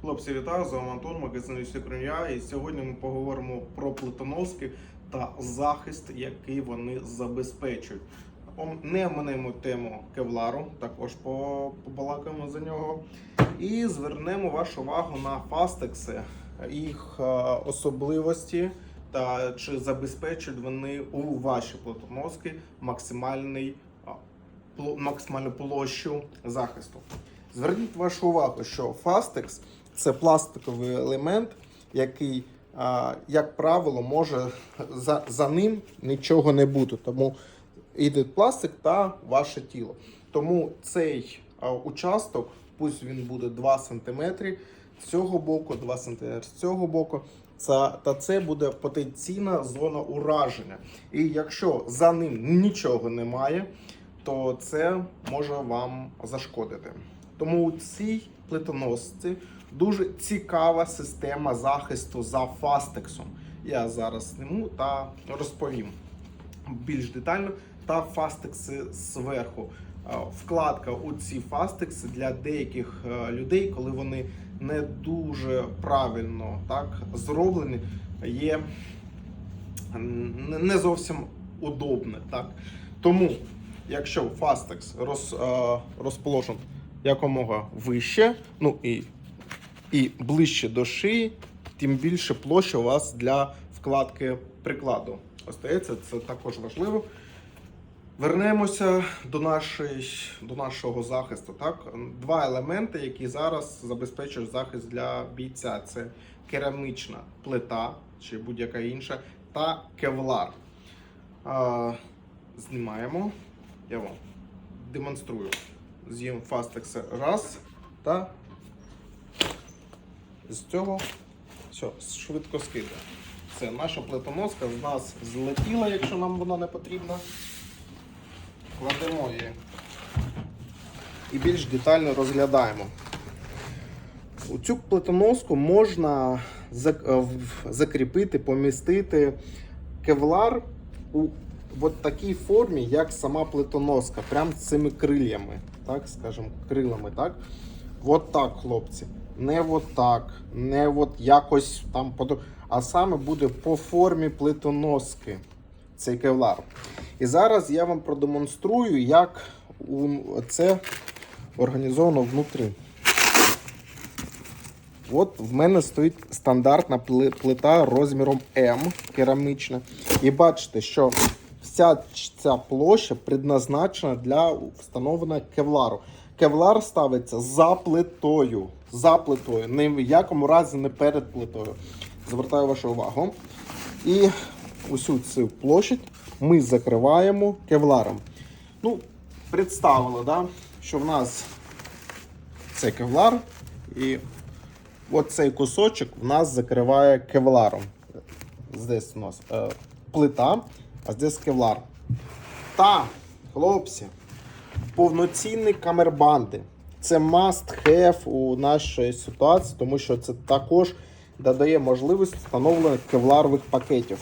Хлопці, вітаю, з вами Антон, магазин «Усі І сьогодні ми поговоримо про плитоноски та захист, який вони забезпечують. Не оминемо тему кевлару, також побалакаємо за нього. І звернемо вашу увагу на фастекси, їх е, особливості та чи забезпечують вони у ваші плитоноски максимальний, максимальну площу захисту. Зверніть вашу увагу, що фастекс це пластиковий елемент, який, як правило, може за, за ним нічого не бути. Тому йде пластик та ваше тіло. Тому цей участок, пусть він буде 2 см з цього боку, 2 см з цього боку. Це, та це буде потенційна зона ураження. І якщо за ним нічого немає, то це може вам зашкодити. Тому у цій плитоносці дуже цікава система захисту за фастексом. Я зараз зніму та розповім більш детально. Та фастекси зверху. Е, Вкладка у ці фастекси для деяких е, людей, коли вони не дуже правильно так зроблені, є не зовсім удобне. Так? Тому, якщо фастекс роз, е, розположений якомога вище, ну і, і ближче до шиї, тим більше площа у вас для вкладки прикладу. Остається, це також важливо. Вернемося до, нашої, до нашого захисту. Так? Два елементи, які зараз забезпечують захист для бійця: це керамічна плита чи будь-яка інша, та кевлар. А, знімаємо. Я вам демонструю. З'їм фастекси раз та з цього все, швидко скидає. Це наша плитоноска з нас злетіла, якщо нам вона не потрібна. Кладемо її і більш детально розглядаємо. У цю плитоноску можна е, закріпити, помістити кевлар у от такій формі, як сама плитоноска, прям з цими крилями, так, скажімо, крилами, так? От так, хлопці. Не от так, не от якось там а саме буде по формі плитоноски цей кевлар. І зараз я вам продемонструю, як це організовано внутрі. От в мене стоїть стандартна плита розміром М керамічна. І бачите, що вся ця площа предназначена для встановлення кевлару. Кевлар ставиться за плитою. За плитою. Ні в якому разі не перед плитою. Звертаю вашу увагу. І усю цю площадь ми закриваємо кевларом. Ну, представили, да, що в нас це кевлар, і от цей кусочок в нас закриває кевларом. Здесь у нас е, плита, а здесь кевлар. Та, хлопці, повноцінні камербанди. Це must have у нашій ситуації, тому що це також додає можливість встановлення кевларових пакетів.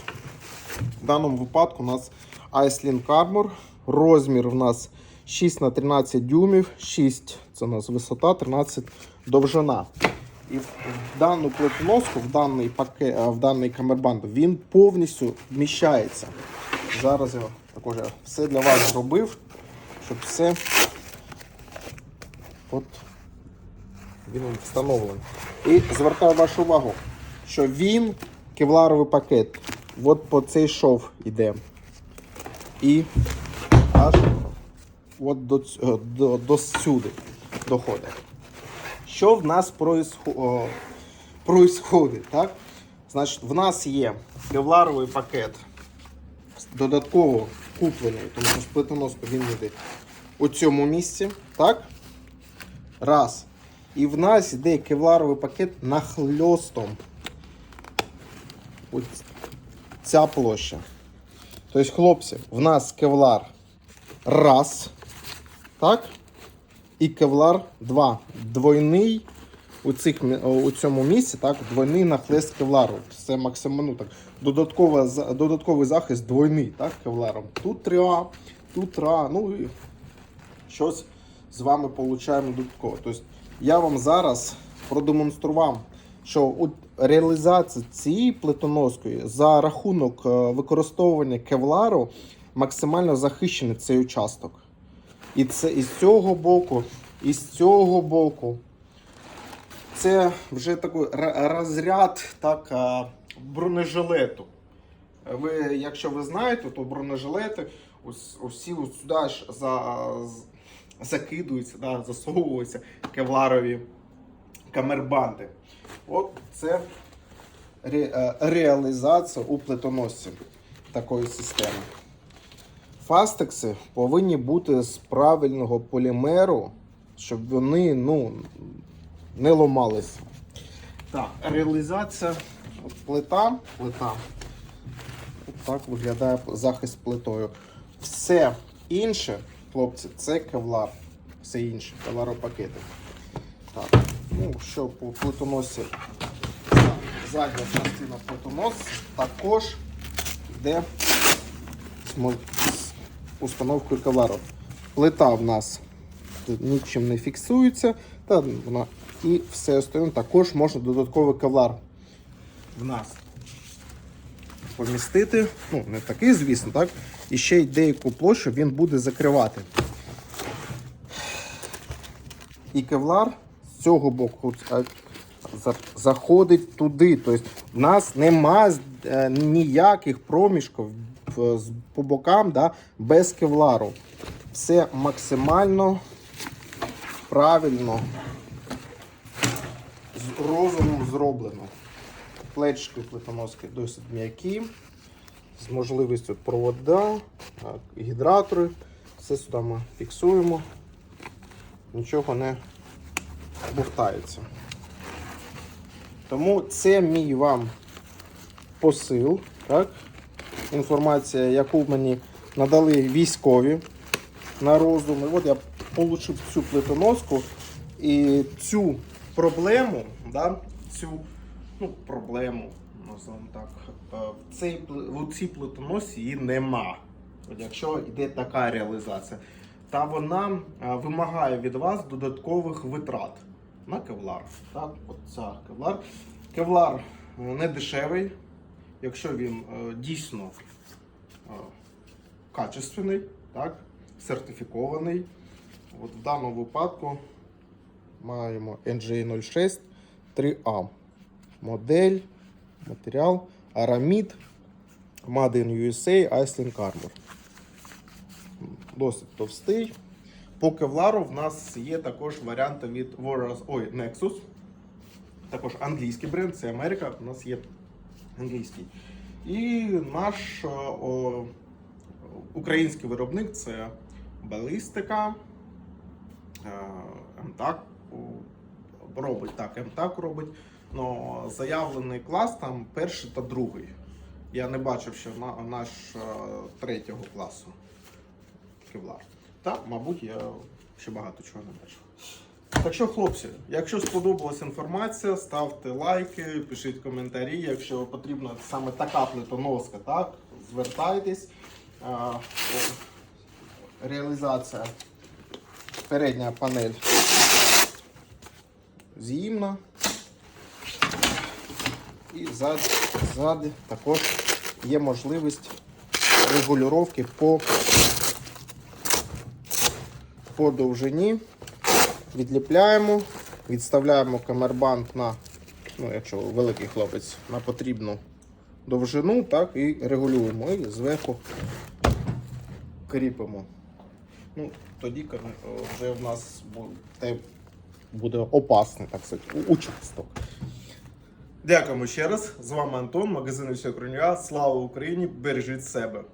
В даному випадку у нас Icelink Armor. Розмір у нас 6 на 13 дюймів, 6 це у нас висота, 13 довжина. І в в дану плитоноску, в даний пакет, в даний камербанд, він повністю вміщається. Зараз я також все для вас зробив, щоб все от він встановлений. І звертаю вашу увагу, що він кевларовий пакет. От по цей шов йде. І аж от до, е, до, до сюди доходить. Що в нас происходить, так? Значить, в нас є кевларовий пакет, додатково куплений, тому що сплитоноску він йде у цьому місці, так? Раз. І в нас йде кевларовий пакет нахльостом. Ось ця площа. Тобто, хлопці, в нас кевлар раз. Так? І кевлар 2. Двойний у, цих, у цьому місці, так, двойний нахлест кевлару. Це максимально ну, так, додаткова, додатковий захист двойний, так, кевларом. Тут 3А, тут 3А, ну і щось з вами получаємо додатково. Тобто я вам зараз продемонстрував, що у реалізації цієї плитоноскої за рахунок е, використовування кевлару максимально захищений цей участок. І це і з цього боку, і з цього боку. Це вже такий розряд так, а, бронежилету. Ви, якщо ви знаєте, то бронежилети ус- усі сюди ж за, закидуються, да, засовуються кевларові камербанди. От це ре, е, реалізація у плитоносці такої системи. Фастекси повинні бути з правильного полімеру, щоб вони ну, не ломалися. Так, реалізація плита. плита. Так виглядає захист плитою. Все інше, хлопці, це кевлар. Все інше, кевларопакети. Так, ну що по плитоносі задня частина плитоносу також йде з установкою кевлару. Плита в нас нічим не фіксується, та вона і все остальне також можна додатковий кевлар в нас помістити. Ну, не такий, звісно, так. І ще й деяку площу він буде закривати. І кевлар з цього боку заходить туди. Тобто в нас нема е, ніяких проміжків по бокам да, без кевлару. Все максимально правильно з розумом зроблено. Плечики плитоноски досить м'які, з можливістю провода, гідратори. Все сюди ми фіксуємо, нічого не бухтається. Тому це мій вам посил, так? інформація, яку мені надали військові на розум. І от я отримав цю плитоноску і цю проблему, да, цю ну, проблему, називаємо так, е, в цій, в цій плитоносі її нема. От якщо йде така реалізація. Та вона е, вимагає від вас додаткових витрат на кевлар. Так, от кевлар. Кевлар е, не дешевий, якщо він дійсно качественний, так, сертифікований. От в даному випадку маємо NJ06 3A. Модель, матеріал, Aramid, Made in USA, Iceland Armor. Досить товстий. По кевлару в нас є також варіанти від Warriors, ой, Nexus. Також англійський бренд, це Америка, у нас є англійський. І наш о, український виробник це балістика. Е, МТАК робить так, МТАК робить. Но заявлений клас там перший та другий. Я не бачив, що на, наш е, третього класу кевлар. Та, мабуть, я ще багато чого не бачив. Так що, хлопці, якщо сподобалася інформація, ставте лайки, пишіть коментарі. Якщо потрібна саме така плитоноска, так, звертайтесь. О, реалізація передня панель з'їмна. І ззаді, ззаді також є можливість регулювання по, по довжині. Відліпляємо, відставляємо камербанд на, ну, якщо великий хлопець, на потрібну довжину, так, і регулюємо. І зверху кріпимо. Ну, тоді вже в нас буде опасний, так сказати, участок. Дякуємо ще раз. З вами Антон, магазин «Все Кронюа». Слава Україні! Бережіть себе!